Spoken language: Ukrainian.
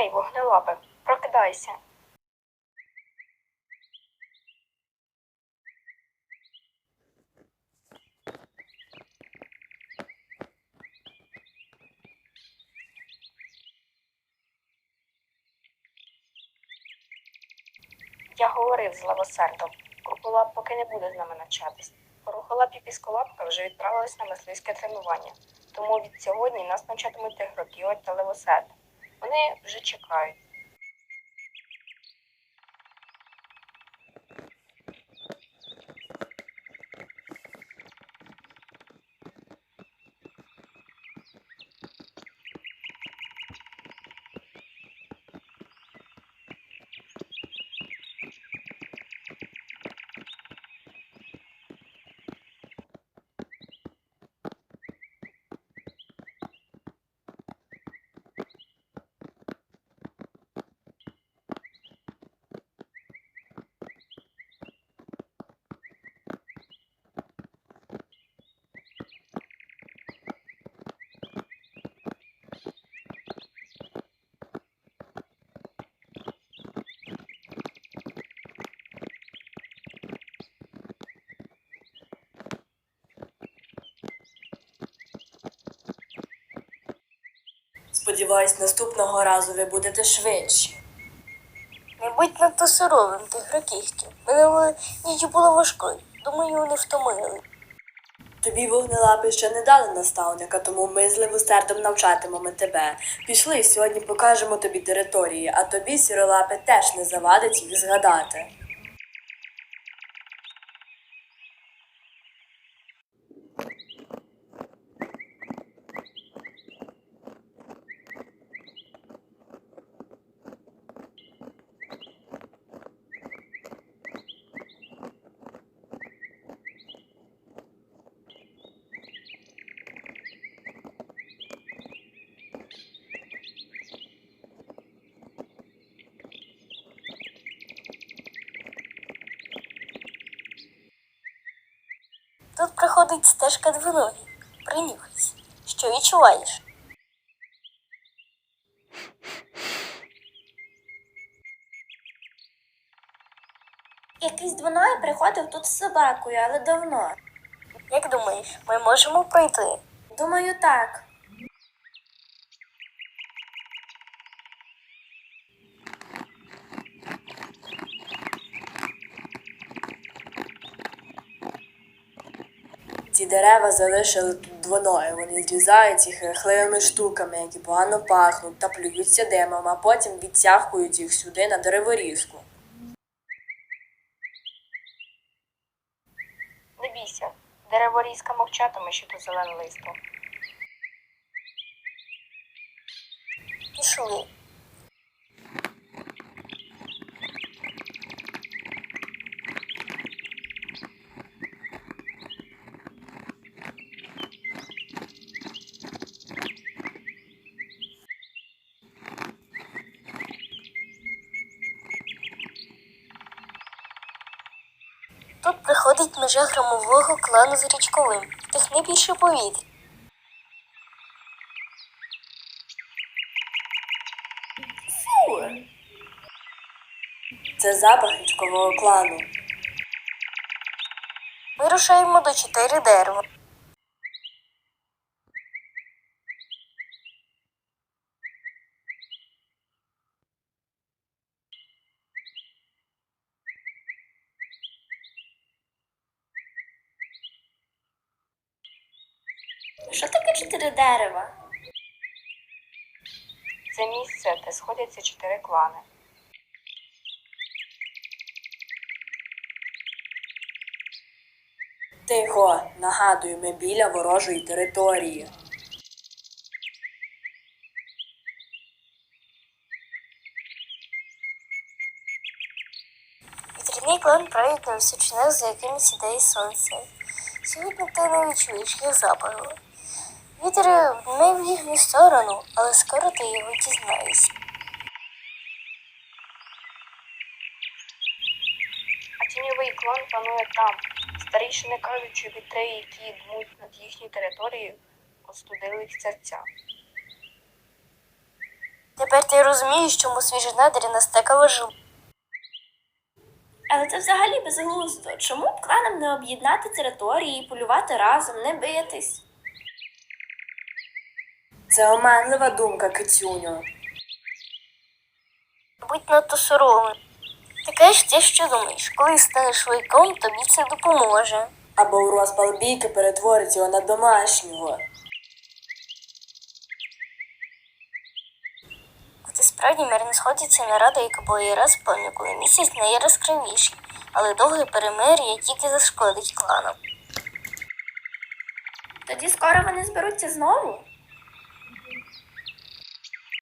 Ей, вогнелапе, прокидайся. Я говорив з лавосердом. Круполап поки не буде з нами навчатись. Порухолап і пісколапка вже відправились на мисливське тренування, тому від сьогодні нас навчатимуть тигрокіот та левосерд. Вони вже чекають. Сподіваюсь, наступного разу ви будете швидші. Не будь надто суровим, тигрокігтю. Минулої ніч було важкою. Думаю, вони втомили. Тобі вогнелапи ще не дали наставника, тому ми з левосердом навчатимемо тебе. Пішли, сьогодні покажемо тобі території, а тобі сіролапи теж не завадить їх згадати. Проходить стежка двоногі. Принюхайся. Що відчуваєш? Якийсь двоногі приходив тут з собакою, але давно. Як думаєш, ми можемо пройти? Думаю, так. Ці дерева залишили тут двоноги. Вони зрізають їх рихливими штуками, які погано пахнуть та плюються димом, а потім відтягують їх сюди на дереворізку. Не бійся, дереворізка мовчатиме, що тут зелене листо. Пішли. Тут приходить межа громового клану з річковим. Вдихни більше повітря. Фу. Це запах річкового клану. Ми рушаємо до чотири дерева. Що таке чотири дерева? Це місце, де сходяться чотири клани. Тихо, нагадую, ми біля ворожої території. Вітряний клан править на височинах, за якими сідає сонце. Сьогодні ти не відчуєш їх запаху. Вітер не в їхню сторону, але скоро ти його дізнаєшся. А тіньовий клан панує там. Старішини кажуть, що вітри, які дмуть над їхньою територією, остудили їх серця. Тепер ти розумієш, чому свіжі надрі нас така важлива. Але це взагалі безглуздо. Чому б кланам не об'єднати території, полювати разом, не битись? Це оманлива думка, кицюню. Будь надто суровим. Ти кажеш те, що думаєш. Коли станеш вояком, тобі це допоможе. Або у розпал бійки перетворить його на домашнього. І справді мир сходиться нарада, яка була і раз повні, коли місяць найяскравіший, але довге перемир'я тільки зашкодить кланам. Тоді скоро вони зберуться знову.